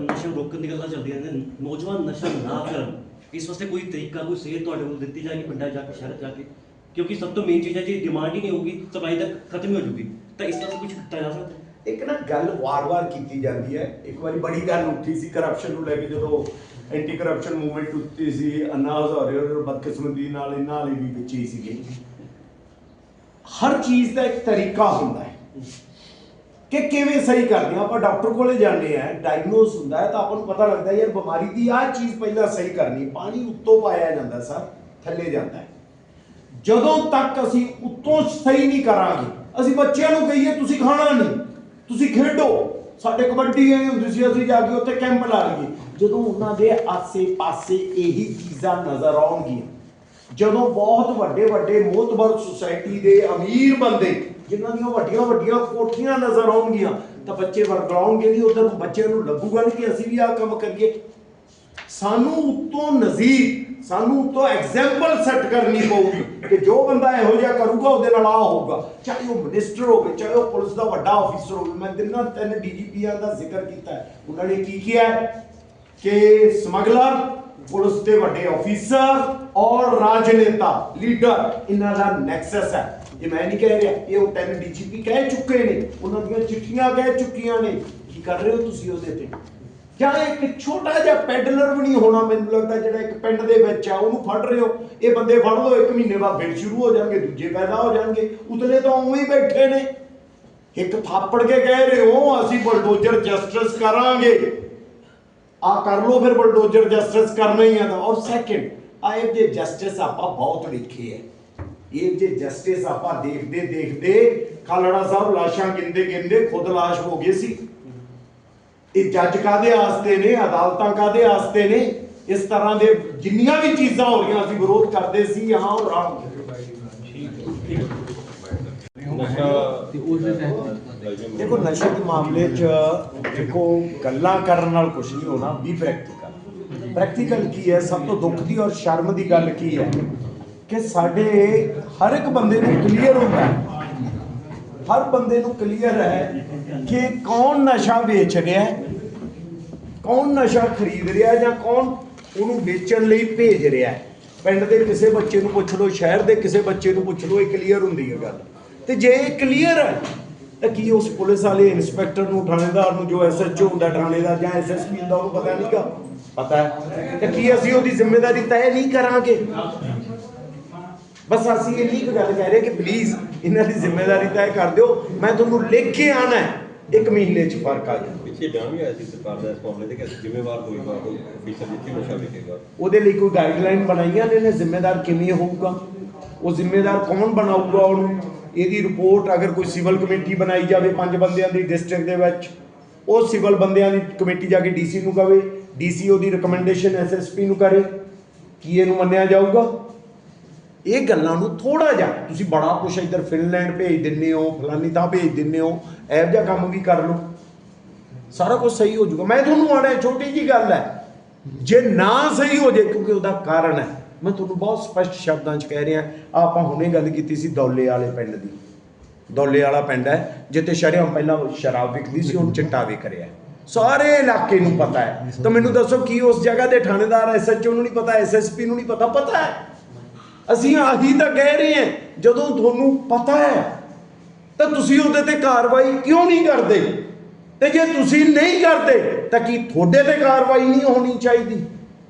Speaker 2: ਨਸ਼ਾ ਰੋਕਣ ਦੀ ਗੱਲਾਂ ਚੱਲਦੀਆਂ ਨੇ ਨੌਜਵਾਨ ਨਸ਼ਾ ਨਾ ਕਰਨ ਇਸ ਵਾਸਤੇ ਕੋਈ ਤਰੀਕਾ ਕੋਈ ਸੇਧ ਤੁਹਾਡੇ ਕੋਲ ਦਿੱਤੀ ਜਾਏਗੀ ਪਿੰਡਾਂ ਜਾ ਕੇ ਸ਼ਹਿਰਾਂ ਜਾ ਕੇ? ਕਿਉਂਕਿ ਸਭ ਤੋਂ ਮੇਨ ਚੀਜ਼ ਹੈ ਜੇ ਡਿਮਾਂਡ ਹੀ ਨਹੀਂ ਹੋਊਗੀ ਸਪਲਾਈ ਤਾਂ ਖਤਮ ਹੀ ਜੂਗੀ ਤਾਂ ਇਸ ਤਰ੍ਹਾਂ ਕੁਝ ਕੀਤਾ ਜਾ ਸਕਦਾ
Speaker 5: ਇੱਕ ਨਾ ਗੱਲ ਵਾਰ-ਵਾਰ ਕੀਤੀ ਜਾਂਦੀ ਹੈ। ਇੱਕ ਵਾਰੀ ਬੜੀ ਗੱਲ ਉੱਠੀ ਸੀ ਕਰਪਸ਼ਨ ਨੂੰ ਲੈ ਕੇ ਜਦੋਂ ਐਂਟੀ ਕਰਪਸ਼ਨ ਮੂਵਮੈਂਟ ਉੱਠੀ ਸੀ ਅੰਨਾ ਹਜ਼ਾਰੇ ਔਰ ਬਦਕਿਸਮਤੀ ਨਾਲ ਇਹਨਾਂ ਵਾਲੇ ਵੀ ਵਿੱਚ ਹੀ ਸੀਗੇ। ਹਰ ਚੀਜ਼ ਦਾ ਇੱਕ ਤਰੀਕਾ ਹੁੰਦਾ ਹੈ ਕਿ ਕਿਵੇਂ ਸਹੀ ਕਰਦੇ ਆ। ਆਪਾਂ ਡਾਕਟਰ ਕੋਲੇ ਜਾਂਦੇ ਆ ਡਾਇਗਨੋਸ ਹੁੰਦਾ ਹੈ ਤਾਂ ਆਪਾਂ ਨੂੰ ਪਤਾ ਲੱਗਦਾ ਯਾਰ ਬਿਮਾਰੀ ਦੀ ਆਹ ਚੀਜ਼ ਪਹਿਲਾਂ ਸਹੀ ਕਰਨੀ, ਪਾਣੀ ਉੱਤੋਂ ਪਾਇਆ ਜਾਂਦਾ ਸਰ, ਥੱਲੇ ਜਾਂਦਾ ਹੈ। ਜਦੋਂ ਤੱਕ ਅਸੀਂ ਉੱਤੋਂ ਸਹੀ ਨਹੀਂ ਕਰਾਂਗੇ, ਅਸੀਂ ਬੱਚਿਆਂ ਨੂੰ ਕਹੀਏ, ਤੁਸੀਂ ਖਾਣਾ ਨਹੀਂ, ਤੁਸੀਂ ਖੇਡੋ। ਸਾਡੇ ਕਬੱਡੀ ਐ ਹੁੰਦੀ ਸੀ, ਅਸੀਂ ਜਾ ਕੇ ਉੱਥੇ ਕੈਂਪ ਲਾ ਲਈਏ। ਜਦੋਂ ਉਹਨਾਂ ਦੇ ਆਸੇ-ਪਾਸੇ ਇਹੀ ਚੀਜ਼ਾਂ ਨਜ਼ਰ ਆਉਣਗੀਆਂ, ਜਦੋਂ ਬਹੁਤ ਵੱਡੇ ਵੱਡੇ ਮੋਤਬਰ ਸੁਸਾਇਟੀ ਦੇ ਅਮੀਰ ਬੰਦੇ, ਜਿਨ੍ਹਾਂ ਦੀਆਂ ਵੱਡੀਆਂ ਵੱਡੀਆਂ ਕੋਠੀਆਂ ਨਜ਼ਰ ਆਉਣਗੀਆਂ, ਤਾਂ ਬੱਚੇ ਵਰਗਲਾਉਣਗੇ ਨਹੀਂ ਉਧਰ ਬੱਚਿਆਂ ਨੂੰ ਲੱਗੂਗਾ ਨਹੀਂ ਕਿ ਅਸੀਂ ਵੀ ਆਹ ਕੰਮ ਕਰੀਏ। ਸਾਨੂੰ ਉੱਤੋਂ ਨਜ਼ੀਰ, ਸਾਨੂੰ ਉੱਤੋਂ ਐਗਜੈਂਪਲ ਸੈੱਟ ਕਰਨੀ ਪਊਗੀ। ਕਿ ਜੋ ਬੰਦਾ ਇਹੋ ਜਿਹਾ ਕਰੂਗਾ, ਉਹਦੇ ਨਾਲ ਆ ਹੋਊਗਾ। ਚਾਹੇ ਉਹ ਮਿਨਿਸਟਰ ਹੋਵੇ, ਚਾਹੇ ਉਹ ਪੁਲਿਸ ਦਾ ਵੱਡਾ ਆਫੀਸਰ ਹੋਵੇ। ਮੈਂ ਦਿਨਾਂ ਤਿੰਨ ਡੀਜੀਪੀਆਂ ਦਾ ਜ਼ਿਕਰ ਕੀਤਾ ਉਹਨਾਂ ਨੇ ਕੀ ਕੀਤਾ ਕਿ ਸਮਗਲਰ, ਪੁਲਿਸ ਦੇ ਵੱਡੇ ਆਫੀਸਰ ਔਰ ਰਾਜਨੇਤਾ ਲੀਡਰ ਇਹਨਾਂ ਦਾ ਨੈਕਸਸ ਹੈ। ਇਹ ਮੈਂ ਨਹੀਂ ਕਹਿ ਰਿਹਾ, ਇਹ ਉਹ ਤਿੰਨ ਡੀਜੀਪੀ ਕਹਿ ਚੁੱਕੇ ਨੇ। ਉਹਨਾਂ ਦੀਆਂ ਚਿੱਠੀਆਂ ਕਹਿ ਚੁੱਕੀਆਂ ਨੇ। ਕੀ ਕਰ ਰਹੇ ਹੋ ਤੁਸੀਂ ਉਹਦੇ ਤੇ? ਜਾਂ ਇੱਕ ਛੋਟਾ ਜਿਹਾ ਪੈਡਲਰ ਵੀ ਨਹੀਂ ਹੋਣਾ ਮੈਨੂੰ ਲੱਗਦਾ ਜਿਹੜਾ ਇੱਕ ਪਿੰਡ ਦੇ ਵਿੱਚ ਆ, ਉਹਨੂੰ ਫੜ ਰਹੇ ਹੋ। ਇਹ ਬੰਦੇ ਫੜ ਲਓ, ਇੱਕ ਮਹੀਨੇ ਬਾਅਦ ਫਿਰ ਸ਼ੁਰੂ ਹੋ ਜਾਣਗੇ, ਦੂਜੇ ਪੈਦਾ ਹੋ ਜਾਣਗੇ। ਉਤਲੇ ਤਾਂ ਉਵੇਂ ਬੈਠੇ ਨੇ। ਇੱਕ ਥਾਪੜ ਕੇ ਕਹਿ ਰਹੇ ਹੋ, ਅਸੀਂ ਬਲਡੋਜ਼ਰ ਜਸਟਿਸ ਕਰਾਂਗੇ। ਆ ਕਰ ਲਓ ਫਿਰ ਬਲਡੋਜ਼ਰ ਜਸਟਿਸ ਕਰਨਾ ਹੀ ਆ ਤਾਂ। ਔਰ ਸੈਕਿੰਡ ਆ ਇਹ ਜੇ ਜਸਟਿਸ ਆਪਾਂ ਬਹੁਤ ਵੇਖੇ ਹੈ ਇਹ ਜੇ ਜਸਟਿਸ ਆਪਾਂ ਦੇਖਦੇ ਦੇਖਦੇ, ਖਾਲੜਾ ਸਾਹਿਬ ਲਾਸ਼ਾਂ ਗਿੰਦੇ ਗਿੰਦੇ ਖੁਦ ਲਾਸ਼ ਹੋ ਗਏ ਸੀ। ਇਹ ਜੱਜ ਕਾਦੇ ਆਸਤੇ ਨੇ ਅਦਾਲਤਾਂ ਕਾਦੇ ਆਸਤੇ ਨੇ? ਇਸ ਤਰ੍ਹਾਂ ਦੇ ਜਿੰਨੀਆਂ ਵੀ ਚੀਜ਼ਾਂ ਹੋ ਰਹੀਆਂ ਅਸੀਂ ਵਿਰੋਧ ਕਰਦੇ ਸੀ ਹਾਂ ਉਹ ਰਾਮ ਦੇਖੋ ਨਸ਼ੇ ਦੇ ਮਾਮਲੇ 'ਚ ਦੇਖੋ ਗੱਲਾਂ ਕਰਨ ਨਾਲ ਕੁਝ ਨਹੀਂ ਹੋਣਾ ਵੀ ਪ੍ਰੈਕਟੀਕਲ ਪ੍ਰੈਕਟੀਕਲ ਕੀ ਹੈ? ਸਭ ਤੋਂ ਦੁੱਖ ਦੀ ਔਰ ਸ਼ਰਮ ਦੀ ਗੱਲ ਕੀ ਹੈ? ਕਿ ਸਾਡੇ ਹਰ ਇੱਕ ਬੰਦੇ ਨੂੰ ਕਲੀਅਰ ਹੁੰਦਾ ਹੈ ਹਰ ਬੰਦੇ ਨੂੰ ਕਲੀਅਰ ਹੈ ਕਿ ਕੌਣ ਨਸ਼ਾ ਵੇਚ ਰਿਹਾ ਹੈ, ਕੌਣ ਨਸ਼ਾ ਖਰੀਦ ਰਿਹਾ ਜਾਂ ਕੌਣ ਉਹਨੂੰ ਵੇਚਣ ਲਈ ਭੇਜ ਰਿਹਾ ਹੈ। ਪਿੰਡ ਦੇ ਕਿਸੇ ਬੱਚੇ ਨੂੰ ਪੁੱਛ ਲਓ, ਸ਼ਹਿਰ ਦੇ ਕਿਸੇ ਬੱਚੇ ਨੂੰ ਪੁੱਛ ਲਓ, ਇਹ ਕਲੀਅਰ ਹੁੰਦੀ ਹੈ ਗੱਲ। ਤੇ ਜੇ ਇਹ ਕਲੀਅਰ ਹੈ, ਤਾਂ ਕੀ ਉਸ ਪੁਲਿਸ ਵਾਲੇ ਇਨਸਪੈਕਟਰ ਨੂੰ, ਥਾਣੇਦਾਰ ਨੂੰ, ਜੋ ਐਸਐਚਓ ਹੁੰਦਾ ਥਾਣੇ ਦਾ ਜਾਂ ਐਸਐਸਪੀ ਹੁੰਦਾ, ਉਹਨੂੰ ਪਤਾ ਨਹੀਂਗਾ? ਪਤਾ ਹੈ। ਤੇ ਕੀ ਅਸੀਂ ਉਹਦੀ ਜ਼ਿੰਮੇਵਾਰੀ ਤੈਅ ਨਹੀਂ ਕਰਾਂਗੇ? ਬਸ ਅਸੀਂ ਇੰਨੀ ਕੁ ਗੱਲ ਕਹਿ ਰਹੇ ਕਿ ਪਲੀਜ਼ ਇਹਨਾਂ ਦੀ ਜ਼ਿੰਮੇਵਾਰੀ ਤੈਅ ਕਰ ਦਿਓ। ਮੈਂ ਤੁਹਾਨੂੰ ਲਿਖ ਕੇ ਆਣਾ ਹੈ। ਇੱਕ ਮਹੀਨੇ 'ਚ ਫ਼ਰਕ ਆ ਜਾਊ
Speaker 10: ਪਿੱਛੇ ਬਿਆਨ ਵੀ ਆਇਆ ਸੀ ਸਰਕਾਰ ਦਾ ਇਸ ਮਾਮਲੇ ਤੇ ਕਿ ਅਸੀਂ ਜ਼ਿੰਮੇਵਾਰ ਹੋਏਗਾ ਕੋਈ ਅਫੀਸਰ ਜਿੱਥੇ ਨਸ਼ਾ ਵਿਕੇਗਾ
Speaker 5: ਉਹਦੇ ਲਈ ਕੋਈ ਗਾਈਡਲਾਈਨ ਬਣਾਈਆਂ ਨੇ ਨੇ ਜ਼ਿੰਮੇਦਾਰ ਕਿਵੇਂ ਹੋਊਗਾ? ਉਹ ਜ਼ਿੰਮੇਦਾਰ ਕੌਣ ਬਣਾਊਗਾ ਉਹਨੂੰ? ਇਹਦੀ ਰਿਪੋਰਟ ਅਗਰ ਕੋਈ ਸਿਵਲ ਕਮੇਟੀ ਬਣਾਈ ਜਾਵੇ ਪੰਜ ਬੰਦਿਆਂ ਦੀ ਡਿਸਟ੍ਰਿਕਟ ਦੇ ਵਿੱਚ ਉਹ ਸਿਵਲ ਬੰਦਿਆਂ ਦੀ ਕਮੇਟੀ ਜਾ ਕੇ ਡੀਸੀ ਨੂੰ ਕਵੇ। ਡੀਸੀ ਉਹਦੀ ਰეკਮੈਂਡੇਸ਼ਨ ਐਸਐਸਪੀ ਨੂੰ ਕਰੇ। ਕੀ ਇਹਨੂੰ ਮੰਨਿਆ ਜਾਊਗਾ? ਇਹ ਗੱਲਾਂ ਨੂੰ ਥੋੜਾ ਜਿਹਾ ਤੁਸੀਂ ਬੜਾ ਕੁਛ ਇੱਧਰ ਫਿਨਲੈਂਡ ਭੇਜ ਦਿੰਨੇ ਹੋ, ਫਲਾਨੀ ਥਾਂ ਭੇਜ ਦਿੰਨੇ ਹੋ, ਇਹੋ ਜਿਹਾ ਕੰਮ ਵੀ ਕਰ ਲਓ। ਸਾਰਾ ਕੁਝ ਸਹੀ ਹੋ ਜਾਊਗਾ। ਮੈਂ ਤੁਹਾਨੂੰ ਆਣਾ ਛੋਟੀ ਜੀ ਗੱਲ ਹੈ। ਜੇ ਨਾ ਸਹੀ ਹੋ ਜੇ, ਕਿਉਂਕਿ ਉਹਦਾ ਕਾਰਨ ਹੈ। ਮੈਂ ਤੁਹਾਨੂੰ ਬਹੁਤ ਸਪਸ਼ਟ ਸ਼ਬਦਾਂ 'ਚ ਕਹਿ ਰਿਹਾ, ਆਪਾਂ ਹੁਣੇ ਗੱਲ ਕੀਤੀ ਸੀ ਦੌਲੇ ਵਾਲੇ ਪਿੰਡ ਦੀ। ਦੌਲੇ ਵਾਲਾ ਪਿੰਡ ਹੈ, ਜਿੱਥੇ ਸ਼ਰਿਆਮ ਪਹਿਲਾਂ ਸ਼ਰਾਬ ਵਿਕਦੀ ਸੀ, ਹੁਣ ਚਿੱਟਾ ਵਿਕ ਰਿਹਾ ਸਾਰੇ ਇਲਾਕੇ ਨੂੰ ਪਤਾ ਹੈ। ਤਾਂ ਮੈਨੂੰ ਦੱਸੋ, ਕੀ ਉਸ ਜਗ੍ਹਾ ਦੇ ਥਾਣੇਦਾਰ ਐਸਐਚਓ ਨੂੰ ਨਹੀਂ ਪਤਾ ਐਸਐਸਪੀ ਨੂੰ ਨਹੀਂ ਪਤਾ? ਪਤਾ ਹੈ। ਅਸੀਂ ਆਹੀ ਤਾਂ ਕਹਿ ਰਹੇ ਹਾਂ, ਜਦੋਂ ਤੁਹਾਨੂੰ ਪਤਾ ਹੈ, ਤਾਂ ਤੁਸੀਂ ਉਹਦੇ ਤੇ ਕਾਰਵਾਈ ਕਿਉਂ ਨਹੀਂ ਕਰਦੇ? ਤੇ ਜੇ ਤੁਸੀਂ ਨਹੀਂ ਕਰਦੇ, ਤਾਂ ਕੀ ਤੁਹਾਡੇ ਤੇ ਕਾਰਵਾਈ ਨਹੀਂ ਹੋਣੀ ਚਾਹੀਦੀ?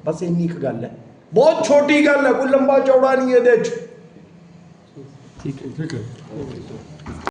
Speaker 5: ਬਸ ਇੰਨੀ ਕੁ ਗੱਲ ਹੈ। ਬਹੁਤ ਛੋਟੀ ਗੱਲ ਹੈ, ਕੋਈ ਲੰਬਾ ਚੌੜਾ ਨਹੀਂ ਇਹਦੇ 'ਚ।
Speaker 4: ਠੀਕ ਹੈ